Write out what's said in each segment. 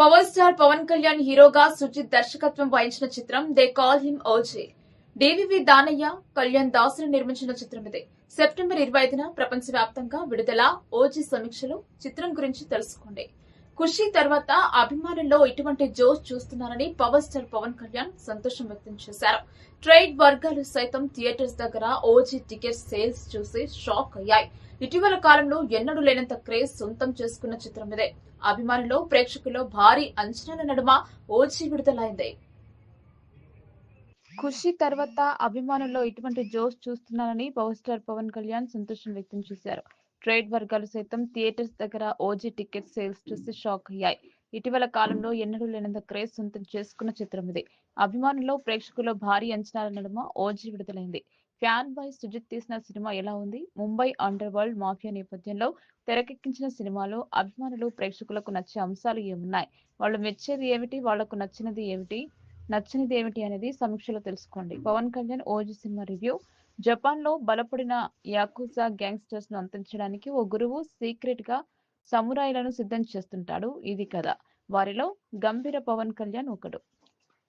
Power star Pawan Kalyan హీరోగా సుజిత్ దర్శకత్వం వహించిన చిత్రం they call him OG. DVV Danayya Kalyan దాసును నిర్మించిన చిత్రం ఇది. సెప్టెంబర్ ఇరవై ఐదున ప్రపంచవ్యాప్తంగా విడుదల ఓజీ సమీక్షలు. చిత్రం గురించి తెలుసుకోండి. ఖుషి తర్వాత అభిమానుల్లో ఇటువంటి జోష్ చూస్తున్నారని పవర్ స్టార్ పవన్ కళ్యాణ్ సంతోషం వ్యక్తం చేశారు. ట్రేడ్ వర్గాలు సైతం థియేటర్స్ దగ్గర ఓజీ టికెట్ సేల్స్ చూసి షాక్ అయ్యాయి. ఇటీవల కాలంలో ఎన్నడూ లేనంత క్రేజ్ సొంతం చేసుకున్న చిత్రం ఇదే. అభిమానులు ప్రేక్షకుల్లో భారీ అంచనాల నడుమ ఓజీ విడుదలైంది. ఖుషి తర్వాత అభిమానుల్లో ఇటువంటి జోష్ చూస్తున్నారని పవర్ స్టార్ పవన్ కళ్యాణ్ సంతోషం వ్యక్తం చేశారు. ట్రేడ్ వర్గాలు సైతం థియేటర్స్ దగ్గర ఓజీ టికెట్ సేల్స్ చూసి షాక్ అయ్యాయి. ఇటీవల కాలంలో ఎన్నడూ లేనంత క్రేజ్ సొంతం చేసుకున్న చిత్రం ఇది. అభిమానుల్లో ప్రేక్షకుల్లో భారీ అంచనాల నడుమ ఓజీ విడుదలైంది. ఫ్యాన్ బాయ్ సుజిత్ తీసిన సినిమా ఎలా ఉంది? ముంబై అండర్ వరల్డ్ మాఫియా నేపథ్యంలో తెరకెక్కించిన సినిమాలో అభిమానులు ప్రేక్షకులకు నచ్చే అంశాలు ఏమున్నాయి? వాళ్ళు మెచ్చేది ఏమిటి? వాళ్ళకు నచ్చినది ఏమిటి? నచ్చనిది ఏమిటి అనేది సమీక్షలో తెలుసుకోండి. Pawan Kalyan OG cinema review. జపాన్లో బలపడిన యాకుజా గ్యాంగ్స్టర్స్ను అంతరించడానికి ఓ గురువు సీక్రెట్గా సమురాయిలను సిద్ధం చేస్తుంటాడు. ఇది కథ. వారిలో గంభీర పవన్ కళ్యాణ్ ఒకడు.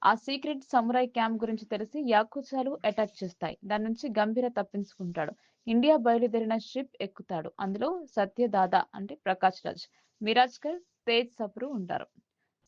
ఆ సీక్రెట్ సమురాయ్ క్యాంప్ గురించి తెలిసి యాకుచాలు అటాక్ చేస్తాయి. దాని నుంచి గంభీర తప్పించుకుంటాడు. ఇండియా బయలుదేరిన షిప్ ఎక్కుతాడు. అందులో సత్యదాదా అంటే ప్రకాష్ రాజ్ మిరాజ్కర్ తేజ్ సప్రు ఉంటారు.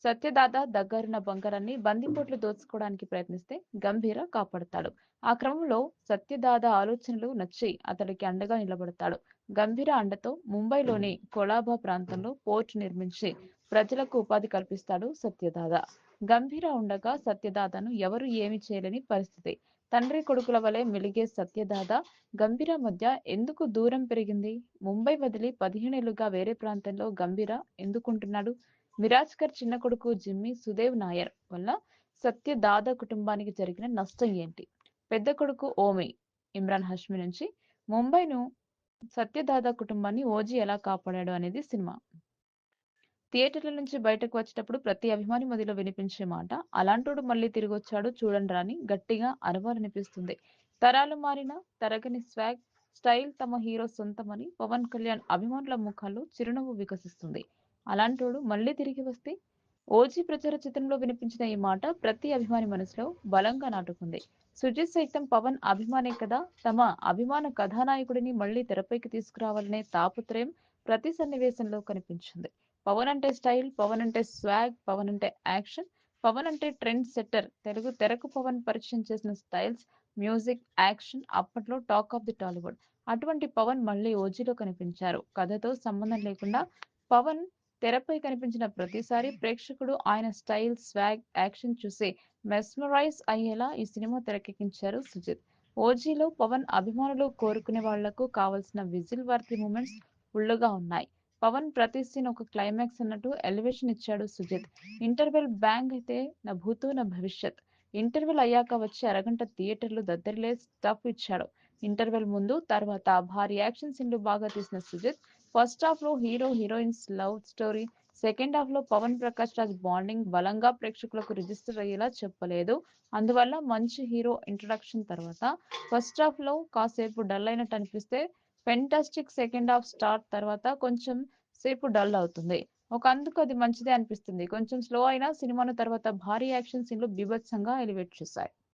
సత్యదాద దగ్గరున్న బంగారాన్ని బందిపోట్లు దోచుకోవడానికి ప్రయత్నిస్తే గంభీర కాపాడుతాడు. ఆ క్రమంలో సత్యదాద ఆలోచనలు నచ్చి అతడికి అండగా నిలబడతాడు. గంభీర అండతో ముంబైలోని కొలాబా ప్రాంతంలో పోర్టు నిర్మించి ప్రజలకు ఉపాధి కల్పిస్తాడు సత్యదాద గంభీర ఉండగా సత్యదాదను ఎవరు ఏమి చేయలేని పరిస్థితి. తండ్రి కొడుకుల వలె మెలిగే సత్యదాద గంభీర మధ్య ఎందుకు దూరం పెరిగింది? ముంబై వదిలి పదిహేనేళ్ళుగా వేరే ప్రాంతంలో గంభీర ఎందుకుంటున్నాడు? మిరాజ్కర్ చిన్న కొడుకు జిమ్మి సుదేవ్ నాయర్ వల్ల సత్య దాదా కుటుంబానికి జరిగిన నష్టం ఏంటి? పెద్ద కొడుకు ఓమి ఇమ్రాన్ హష్మి నుంచి ముంబైను సత్యదాదా కుటుంబాన్ని ఓజీ ఎలా కాపాడాడు అనేది సినిమా. థియేటర్ల నుంచి బయటకు వచ్చేటప్పుడు ప్రతి అభిమాని మదిలో వినిపించే మాట అలాంటోడు మళ్ళీ తిరిగి వచ్చాడు చూడండి రాని గట్టిగా అరవాలనిపిస్తుంది. తరాలు మారిన తరగని స్వాగ్ స్టైల్ తమ హీరో సొంతమని పవన్ కళ్యాణ్ అభిమానుల ముఖాల్లో చిరునవ్వు వికసిస్తుంది. అలాంటోడు మళ్ళీ తిరిగి వస్తే ఓజీ ప్రచార చిత్రంలో వినిపించిన ఈ మాట ప్రతి అభిమాని మనసులో బలంగా నాటుకుంది. సుజిత్ సైతం పవన్ అభిమానే కదా తమ అభిమాన కథానాయకుడిని మళ్ళీ తెరపైకి తీసుకురావాలనే తాపత్రయం ప్రతి సన్నివేశంలో కనిపించింది. పవన్ అంటే స్టైల్ పవన్ అంటే స్వాగ్ పవన్ అంటే యాక్షన్ పవన్ అంటే ట్రెండ్ సెట్టర్. తెలుగు తెరకు పవన్ పరిచయం చేసిన స్టైల్స్ మ్యూజిక్ యాక్షన్ అప్పట్లో టాక్ ఆఫ్ ది టాలీవుడ్. అటువంటి పవన్ మళ్ళీ ఓజీలో కనిపించారు. కథతో సంబంధం లేకుండా పవన్ తెరపై కనిపించిన ప్రతిసారి ప్రేక్షకుడు ఆయన స్టైల్ స్వాగ్ యాక్షన్ చూసి మెస్మరైజ్ అయ్యేలా ఈ సినిమా తెరకెక్కించారు సుజిత్. ఓజీలో పవన్ అభిమానులు కోరుకునే వాళ్ళకు కావలసిన విజిల్ వర్తి మూమెంట్స్ ఫుల్లుగా ఉన్నాయి. పవన్ ప్రతి సీన్ ఒక క్లైమాక్స్ అన్నట్టు ఎలివేషన్ ఇచ్చాడు సుజిత్. ఇంటర్వెల్ బ్యాంగ్ అయితే నా భూతో నా భవిష్యత్. ఇంటర్వెల్ అయ్యాక వచ్చి అరగంట థియేటర్లు దద్దరిలే స్టఫ్ ఇచ్చాడు. ఇంటర్వెల్ ముందు తర్వాత భారీ యాక్షన్ సీన్లు బాగా తీసిన సుజిత్. ఫస్ట్ హాఫ్లో hero heroines love story second హాఫ్లో పవన్ ప్రకాష్ రాజ్ బాండింగ్ బలంగా ప్రేక్షకులకు రిజిస్టర్ అయ్యేలా చెప్పలేదు. అందువల్ల మంచి హీరో ఇంట్రొడక్షన్ తర్వాత. ఫస్ట్ హాఫ్లో కాసేపు డల్ అయినట్టు అనిపిస్తే ఫెంటాస్టిక్ సెకండ్ హాఫ్ స్టార్ట్ తర్వాత కొంచెం సేపు డల్ అవుతుంది. ఒక అందుకు అది మంచిదే అనిపిస్తుంది. కొంచెం స్లో అయినా సినిమాను తర్వాత భారీ యాక్షన్ సీన్లు బీభత్సంగా ఎలివేట్ చేశాయి.